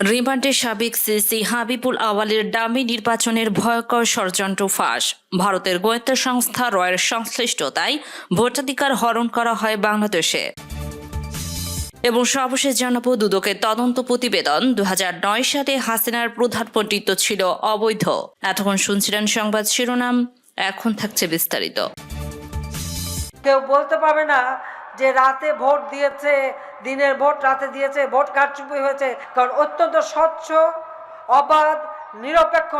রিমান্ডে সাবেক CC Habibul আওয়ালের dummy নির্বাচনের ভয়ঙ্কর ষড়যন্ত্র ফাঁস। ভারতের গোয়েন্দা সংস্থা রয়ের সংশ্লিষ্টতায় ভোটাধিকার হরণ করা হয় বাংলাদেশে। এবং সর্বশেষ জানাব দুদকের তদন্ত প্রতিবেদন। দু হাজার নয় সালে হাসিনার প্রধানমন্ত্রিত্ব ছিল অবৈধ। এতক্ষণ শুনছিলেন সংবাদ শিরোনাম। এখন থাকছে বিস্তারিত। কেউ বলতে পারবে না যে রাতে ভোট দিয়েছে দিনের ভোট রাতে দিয়েছে, ভোট কারচুপি হয়েছে, কারণ অত্যন্ত স্বচ্ছ, অবাধ, নিরপেক্ষ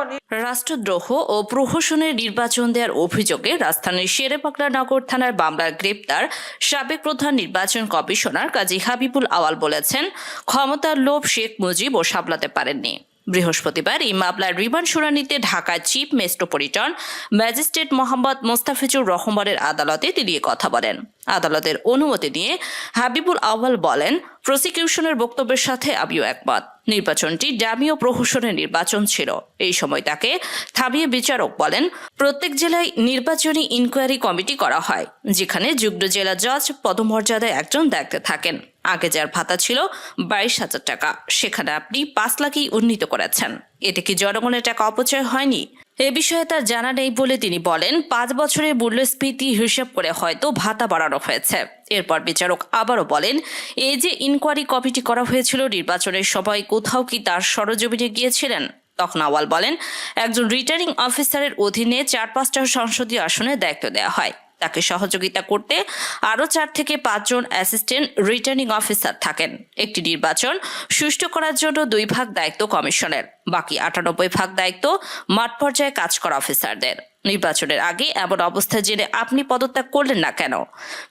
রাষ্ট্রদ্রোহ ও প্রহসনের নির্বাচন দেওয়ার অভিযোগে রাজধানীর শেরেবাংলা নগর থানার মামলার গ্রেপ্তার সাবেক প্রধান নির্বাচন কমিশনার কাজী হাবিবুল আওয়াল বলেছেন, ক্ষমতার লোভ শেখ মুজিব ও সামলাতে পারেননি। বৃহস্পতিবার এই মামলার রিমান্ড শুনানিতে ঢাকার chief metropolitan magistrate Mohammad Mostafizur রহমানের আদালতে তিনি কথা বলেন। আদালতের অনুমতি নিয়ে হাবিবুল আওয়াল বলেন, প্রসিকিউশনের বক্তব্যের সাথে আমিও একমত। নির্বাচনটি ডামি ও প্রহসনের নির্বাচন ছিল। এই সময় তাকে থামিয়ে বিচারক বলেন, প্রত্যেক জেলায় নির্বাচনী ইনকোয়ারি কমিটি করা হয়, যেখানে যুগ্ম জেলা জজ পদমর্যাদায় একজন দায়িত্বে থাকেন। আগে যার ভাতা ছিল বাইশ হাজার টাকা। সেখানে আপনি পাঁচ লাখই উন্নীত করেছেন। এতে কি জনগণের টাকা অপচয় হয়নি? এ বিষয়ে তার জানা নেই বলে তিনি বলেন, পাঁচ বছরের মূল্যস্ফীতি হিসাব করে হয়তো ভাতা বাড়ানো হয়েছে। এরপর বিচারক আবারও বলেন, এই যে ইনকোয়ারি কমিটি করা হয়েছিল নির্বাচনের সময় কোথাও কি তার সরজমিনে গিয়েছিলেন? তখন আওয়াল বলেন, একজন রিটার্নিং অফিসারের অধীনে চার পাঁচটা সংসদীয় আসনে দায়িত্ব দেওয়া হয়। তাকে সহযোগিতা করতে আরও চার থেকে পাঁচজন অ্যাসিস্ট্যান্ট রিটার্নিং অফিসার থাকেন। একটি নির্বাচন সুষ্ঠু করার জন্য দুই ভাগ দায়িত্ব কমিশনের। বাকি আটানব্বই ভাগ দায়িত্ব মাঠ পর্যায়ে কাজ করা অফিসারদের। নির্বাচনের আগে এমন অবস্থা জেনে আপনি পদত্যাগ করলেন না কেন?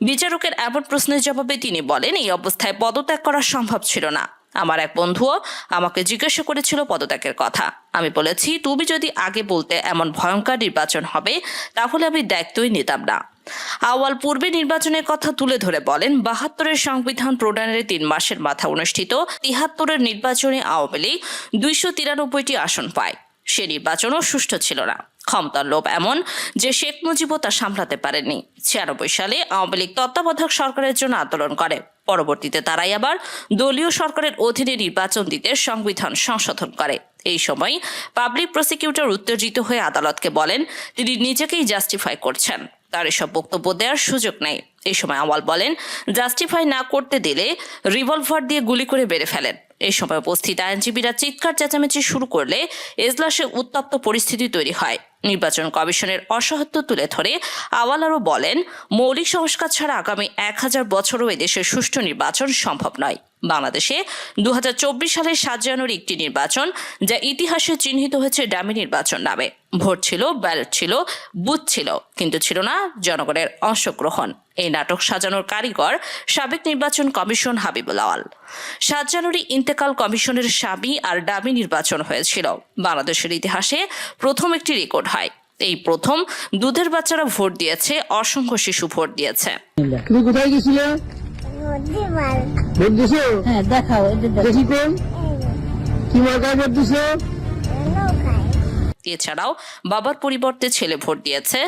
বিচারকের এমন প্রশ্নের জবাবে তিনি বলেন, এই অবস্থায় পদত্যাগ করা সম্ভব ছিল না। আমার এক বন্ধুও আমাকে জিজ্ঞাসা করেছিল পদত্যাগের কথা। আমি বলেছি, তুমি যদি আগে বলতে এমন ভয়ঙ্কর নির্বাচন হবে, তাহলে আমি দায়িত্বই নিতাম না। আওয়াল পূর্বে নির্বাচনের কথা তুলে ধরে বলেন, বাহাত্তরের সংবিধান প্রণয়নের তিন মাসের মাথা অনুষ্ঠিত, তিহাত্তরের নির্বাচনে আওয়ামী লীগ দুইশো তিরানব্বইটি আসন পায়। সে নির্বাচনও সুষ্ঠু ছিল না। ক্ষমতার লোভ এমন যে শেখ মুজিবও তা সামলাতে পারেননি। ছিয়ানব্বই সালে আওয়ামী লীগ তত্ত্বাবধায়ক সরকারের জন্য আন্দোলন করে। পরবর্তীতে তারাই আবার দলীয় সরকারের অধীনে নির্বাচন দিতে সংবিধান সংশোধন করে। এই সময় পাবলিক প্রসিকিউটর উত্তেজিত হয়ে আদালতকে বলেন, তিনি নিজেকেই জাস্টিফাই করছেন। তার এসব বক্তব্য দেওয়ার সুযোগ নেই। এ সময় আওয়াল বলেন জাস্টিফাই না করতে দিলে রিভলভার দিয়ে গুলি করে বেড়ে ফেলেন। এ সময় উপস্থিত আইনজীবীরা চিৎকার চেঁচামেচি শুরু করলে এজলাসে উত্তপ্ত পরিস্থিতি তৈরি হয়। নির্বাচন কমিশনের অসহায়ত্ব তুলে ধরে আওয়াল আরও বলেন, মৌলিক সংস্কার ছাড়া আগামী এক হাজার বছরও এদেশে সুষ্ঠু নির্বাচন সম্ভব নয়। বাংলাদেশে দু হাজার চব্বিশ সালের সাত জানুয়ারি একটি নির্বাচন, যা ইতিহাসে চিহ্নিত হয়েছে ডামি নির্বাচন নামে। ভোট ছিল, ব্যালট ছিল, বুথ ছিল, কিন্তু ছিল না জনগণের অংশগ্রহণ। এই নাটক সাজানোর কারিগর সাবেক নির্বাচন কমিশন হাবিবুল আওয়াল সাত জানুয়ারি ইন্তেকাল কমিশনের স্বামী আর ডামি নির্বাচন হয়েছিল। বাংলাদেশের ইতিহাসে প্রথম একটি রেকর্ড হয়। এই প্রথম দুধের বাচ্চারা ভোট দিয়েছে অসংখ্য শিশু ভোট দিয়েছে। তুমি কোথায় গেছিলে? ভোট দিছো? হ্যাঁ দেখাও দেখি। কোন। কি মার্কায় ভোট দিছো? এছাড়াও বাবার পরিবর্তে ছেলে ভোট দিয়েছে।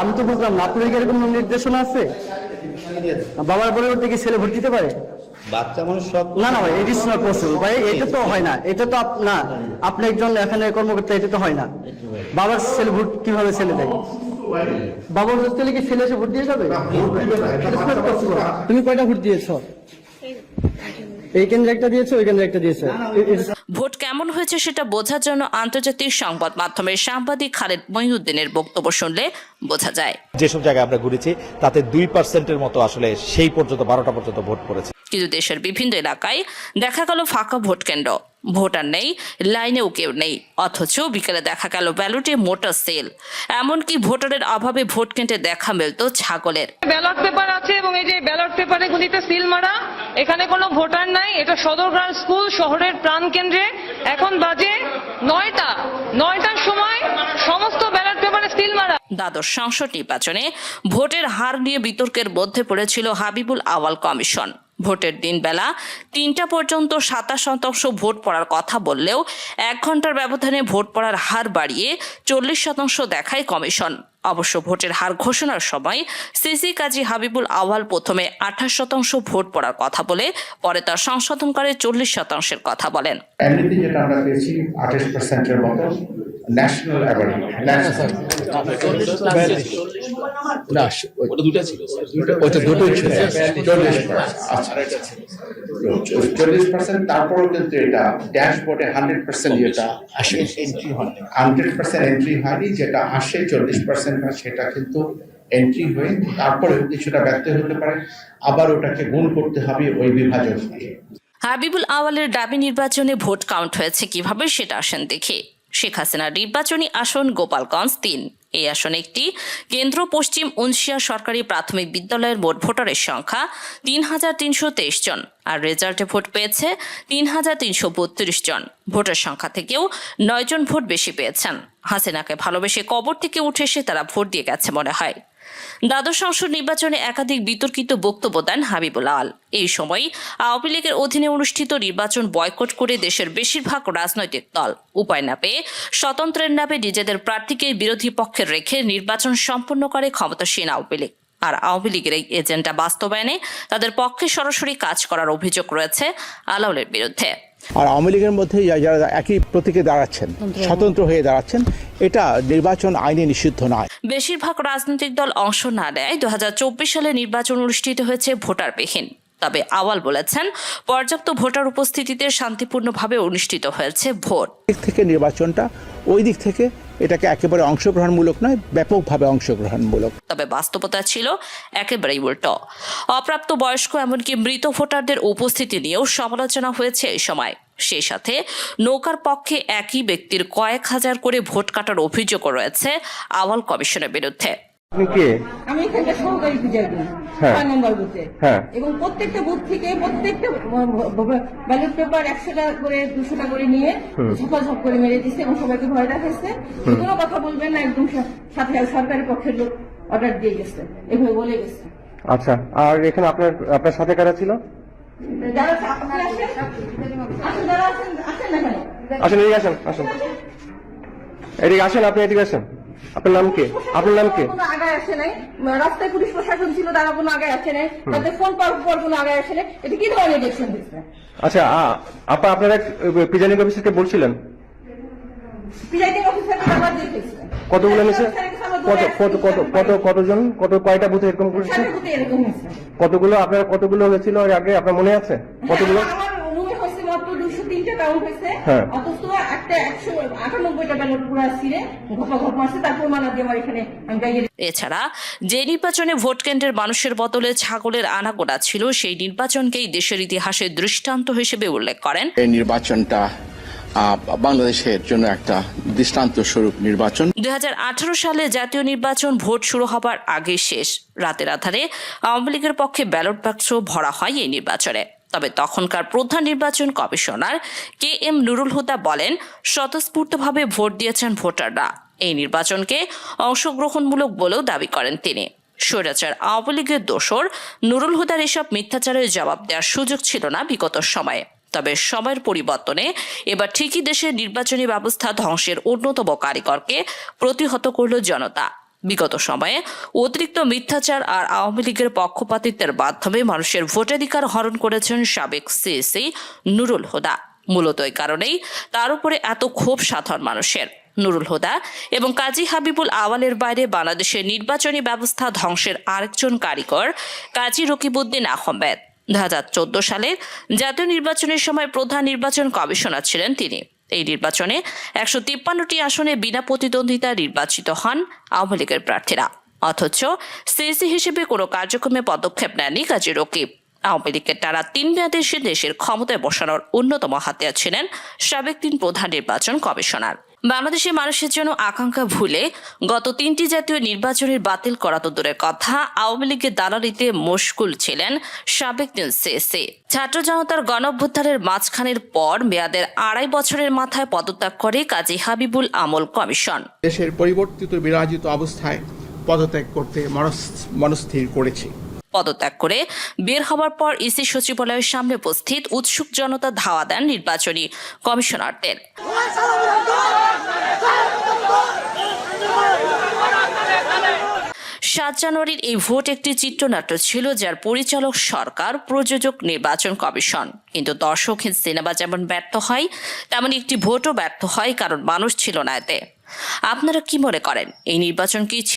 আমি তো বুঝলাম না আপনার এরকম নির্দেশনা আছে? বাবার পরিবর্তে কি ছেলে ভোট দিতে পারে? বাচ্চা মানুষ সব না না ভাই ইট নট পসিবল ভাই এটা তো হয় না এটা তো না আপনি একজন এখানে কর্মকর্তা এটা তো হয় না। বাবার ছেলে ভোট কীভাবে ছেলে দেয়? বাবার ছেলে কি ছেলে এসে ভোট দিয়ে যাবে. তুমি কয়টা ভোট দিয়েছ? এই কেন্দ্রে একটা দিয়েছ ওই কেন্দ্রে একটা দিয়েছ। ভোট কেমন হয়েছে সেটা বোঝার জন্য আন্তর্জাতিক সংবাদ মাধ্যমের সাংবাদিক খালেদ মহিউদ্দিনের বক্তব্য শুনলে বোঝা যায়। যেসব জায়গায় আমরা ঘুরেছি তাতে দুই পার্সেন্টের মতো আসলে সেই পর্যন্ত বারোটা পর্যন্ত ভোট পড়েছে। কিন্তু দেশের বিভিন্ন এলাকায় দেখা গেল ফাঁকা ভোট কেন্দ্র। ভোটার নেই লাইনেও কেউ নেই অথচ বিকেলে দেখা গেল ব্যালটে মোটর সেল। এমনকি ভোটারের অভাবে ভোট কেন্দ্রে দেখা মিলত ছাগলের। ব্যালট পেপার আছে এবং এই যে ব্যালট পেপারে গুলিতে সিল মারা এখানে কোনো ভোটার নাই এটা সদরগ্রাম স্কুল শহরের প্রাণ কেন্দ্রে। এখন বাজে নয়টা। নয়টার সময় সমস্ত ব্যালট পেপারে সিল মারা। দ্বাদশ সংসদ নির্বাচনে ভোটের হার নিয়ে বিতর্কের মধ্যে পড়েছিল হাবিবুল আওয়াল কমিশন। ভোটের দিন বেলা তিনটা পর্যন্ত সাতাশ শতাংশ ভোট পড়ার কথা বললেও এক ঘণ্টার ব্যবধানে ভোট পড়ার হার বাড়িয়ে চল্লিশ শতাংশ দেখায় কমিশন। অবশ্য ভোটের হার ঘোষণার সময় সিসি কাজী হাবিবুল আওয়াল প্রথমে আঠাশ শতাংশ ভোট পড়ার কথা বলে পরে তার সংশোধন করে চল্লিশ শতাংশের কথা বলেন। এমনিতে যেটা আমরা পেয়েছি আঠাশ পার্সেন্টের মতো ন্যাশনাল না ওটা দুটা ছিল ওটা দুটোই ছিল। চল্লিশ আচ্ছা। চল্লিশ পার্সেন্ট তারপরেও কিন্তু এটা ড্যাশবোর্ডে হান্ড্রেড পার্সেন্ট যেটা আসলে এন্ট্রি হয়নি। হান্ড্রেড পার্সেন্ট এন্ট্রি হয়নি যেটা আসে চল্লিশ পার্সেন্ট হয় সেটা কিন্তু এন্ট্রি হয়ে তারপরে কিছুটা ব্যর্থ হতে পারে। আবার ওটাকে গুণ করতে হবে ওই বিভাজন দিয়ে হাবিবুল আওয়ালের দাবি নির্বাচনে ভোট কাউন্ট হয়েছে কীভাবে সেটা আসেন দেখে। শেখ হাসিনার নির্বাচনী আসন গোপালগঞ্জ তিন। এই আসনে একটি। কেন্দ্র পশ্চিম উনশিয়া সরকারি প্রাথমিক বিদ্যালয়ের মোট ভোটারের সংখ্যা তিন হাজার তিনশো তেইশ জন, আর রেজাল্টে ভোট পেয়েছে তিন হাজার তিনশো বত্রিশ জন। ভোটের সংখ্যা থেকেও নয়জন ভোট বেশি পেয়েছেন। হাসিনাকে ভালোবেসে কবর থেকে উঠে এসে তারা ভোট দিয়ে গেছে মনে হয়। দ্বাদশ সংসদ নির্বাচনে একাধিক বিতর্কিত বক্তব্য দেন হাবিবুল আল। এই সময় আওয়ামী লীগের অধীনে অনুষ্ঠিত নির্বাচন বয়কট করে দেশের বেশিরভাগ রাজনৈতিক দল। উপায় না পেয়ে স্বতন্ত্রের নামে নিজেদের প্রার্থীকে বিরোধী পক্ষে রেখে নির্বাচন সম্পন্ন করে ক্ষমতাসীন আওয়ামী লীগ। আর আওয়ামী লীগের এই এজেন্ডা বাস্তবায়নে তাদের পক্ষে সরাসরি কাজ করার অভিযোগ রয়েছে আলাউলের বিরুদ্ধে। আর আওয়ামী লীগের মধ্যে যারা একই প্রতীকে দাঁড়াচ্ছেন স্বতন্ত্র হয়ে দাঁড়াচ্ছেন এটা নির্বাচন আইনে নিষিদ্ধ নয়। বেশিরভাগ রাজনৈতিক দল অংশ না নেয়। দু হাজার চব্বিশ সালে নির্বাচন অনুষ্ঠিত হয়েছে ভোটারবিহীন। তবে আওয়াল বলেছেন পর্যাপ্ত ভোটার উপস্থিতিতে শান্তিপূর্ণভাবে অনুষ্ঠিত হয়েছে ভোট। দিক থেকে নির্বাচনটা ওই দিক থেকে এটাকে একেবারে অংশগ্রহণমূলক নয় ব্যাপকভাবে অংশগ্রহণমূলক। তবে বাস্তবতা ছিল একেবারেই উল্টো। অপ্রাপ্ত বয়স্ক এমনকি মৃত ভোটারদের উপস্থিতি নিয়েও সমালোচনা হয়েছে এই সময়। সেই সাথে নৌকার পক্ষে একই ব্যক্তির কয়েক হাজার করে ভোট কাটার অভিযোগও রয়েছে আওয়াল কমিশনের বিরুদ্ধে। আপনি কে? আমি এখানকার সহকারী পূজারী হ্যাঁ। ছয় নম্বর বুথে। হ্যাঁ। এবং প্রত্যেকটা বুথ থেকে প্রত্যেকটা ব্যালট পেপার একশো করে দুশো টাকা করে নিয়ে ঝপাঝপ করে মেরে দিচ্ছে এবং সবাইকে ভয় দেখাচ্ছে। কোনো কথা বলবেন না একদম সা- সাথে সরকারি পক্ষের লোক অর্ডার দিয়ে গেছে এভাবে বলে গেছে। আচ্ছা আর এখানে আপনার আপনার সাথে কারা ছিল? যারা আসেন এদিকে আসেন আসেন। এদিকে আসেন আপনি এদিকে আসেন। আপনার নাম কি? আপনার নাম কি? আগায় আসে নাই। রাস্তায় পুলিশ প্রশাসন ছিল তারা কোনো আগায় আসে নাই। তাদের ফোন পাওয়ার পর কোনো আগায় আসে নাই। এটা কি ধরনের ইলেকশন আচ্ছা আপা আপনারা প্রিজাইডিং অফিসারকে বলছিলেন? প্রিজাইডিং অফিসার আবার দেখেছে কতগুলো নিছে কত কত কত কত কতজন? কত কয়টা বুথে এরকম করেছে? কতগুলো? আপনার কতগুলো হয়েছিল এর আগে? আপনার মনে আছে? কতগুলো? মাত্র দুশো তিনটা কাউন্ট হয়েছে হ্যাঁ। অথচ একটা একশো আটানব্বইটা ব্যালট পুরো ছিঁড়ে ঘপা ঘপ মারছে তারপর মানা দিয়ে আমার এখানে এছাড়া যে নির্বাচনে ভোট কেন্দ্রের মানুষের বদলে ছাগলের আনাগোনা ছিল সেই নির্বাচনকেই দেশের ইতিহাসে দৃষ্টান্ত হিসেবে উল্লেখ করেন। এই নির্বাচনটা বাংলাদেশের জন্য একটা দৃষ্টান্ত স্বরূপ নির্বাচন। দুই হাজার আঠারো সালে জাতীয় নির্বাচন ভোট শুরু হবার আগে শেষ। রাতের আধারে আওয়ামী লীগের পক্ষে ব্যালট বাক্স ভরা হয় এই নির্বাচনে। তবে তখনকার প্রধান নির্বাচন commissioner K M Nurul Huda বলেন, স্বতঃস্ফূর্তভাবে ভোট দিয়েছেন ভোটাররা। এই নির্বাচনকে অংশগ্রহণমূলক বলেও দাবি করেন তিনি। স্বৈরাচার আওয়ামী লীগের দোসর নুরুল হুদার এসব মিথ্যাচারের জবাব দেওয়ার সুযোগ ছিল না বিগত সময়ে। তবে সময়ের পরিবর্তনে এবার ঠিকই দেশের নির্বাচনী ব্যবস্থা ধ্বংসের অন্যতম কারিগরকে প্রতিহত করল জনতা। বিগত সময়ে অতিরিক্ত মিথ্যাচার আর আওয়ামী লীগের পক্ষপাতিত্বের মাধ্যমে মানুষের ভোটাধিকার হরণ করেছেন সাবেক সিএসি নুরুল হুদা। মূলত এই কারণেই তার উপরে এত ক্ষোভ সাধারণ মানুষের। নুরুল হুদা এবং কাজী হাবিবুল আওয়ালের বাইরে বাংলাদেশের নির্বাচনী ব্যবস্থা ধ্বংসের আরেকজন কারিগর কাজী রকিবউদ্দিন আহমেদ। দু হাজার চোদ্দ সালে জাতীয় নির্বাচনের সময় প্রধান নির্বাচন কমিশনার ছিলেন তিনি। এই নির্বাচনে একশো তিপ্পান্নটি আসনে বিনা প্রতিদ্বন্দ্বিতা নির্বাচিত হন আওয়ামী লীগের প্রার্থীরা। অথচ সিসি হিসেবে কোনো কার্যক্রমে পদক্ষেপ নেয়নি কাজী রকিব। আওয়ামী লীগের তারা তিন মেয়াদে দেশের ক্ষমতায় বসানোর অন্যতম হাতিয়ার ছিলেন সাবেক তিন প্রধান নির্বাচন কমিশনার। বাংলাদেশের মানুষের জন্য আকাঙ্ক্ষা ভুলে গত তিনটি জাতীয় নির্বাচনের বাতিল করা তো দূরের কথা। আওয়ামী লীগের দালালিতে মশগুল ছিলেন সাবেক সিএসি ছাত্র জনতার গণঅভ্যুত্থানের মাঝখানের পর মেয়াদের আড়াই বছরের মাথায় পদত্যাগ করে কাজী হাবিবুল আমল কমিশন। দেশের পরিবর্তিত বিরাজিত অবস্থায় পদত্যাগ করতে মনস্থির করেছি। পদত্যাগ করে বের হবার পর ইসি সচিবালয়ের সামনে উপস্থিত উৎসুক জনতা ধাওয়া দেন নির্বাচনী কমিশনারদের। সাত জানুয়ারির এই ভোট একটি চিত্রনাট্য ছিল, যার পরিচালক সরকার, প্রযোজক, নির্বাচন কমিশন। কিন্তু দর্শকহীন সিনেমা যেমন ব্যর্থ হয় তেমন একটি ভোটও ব্যর্থ হয়, কারণ মানুষ ছিল না এতে। আপনারা কি মনে করেন? এই নির্বাচন কি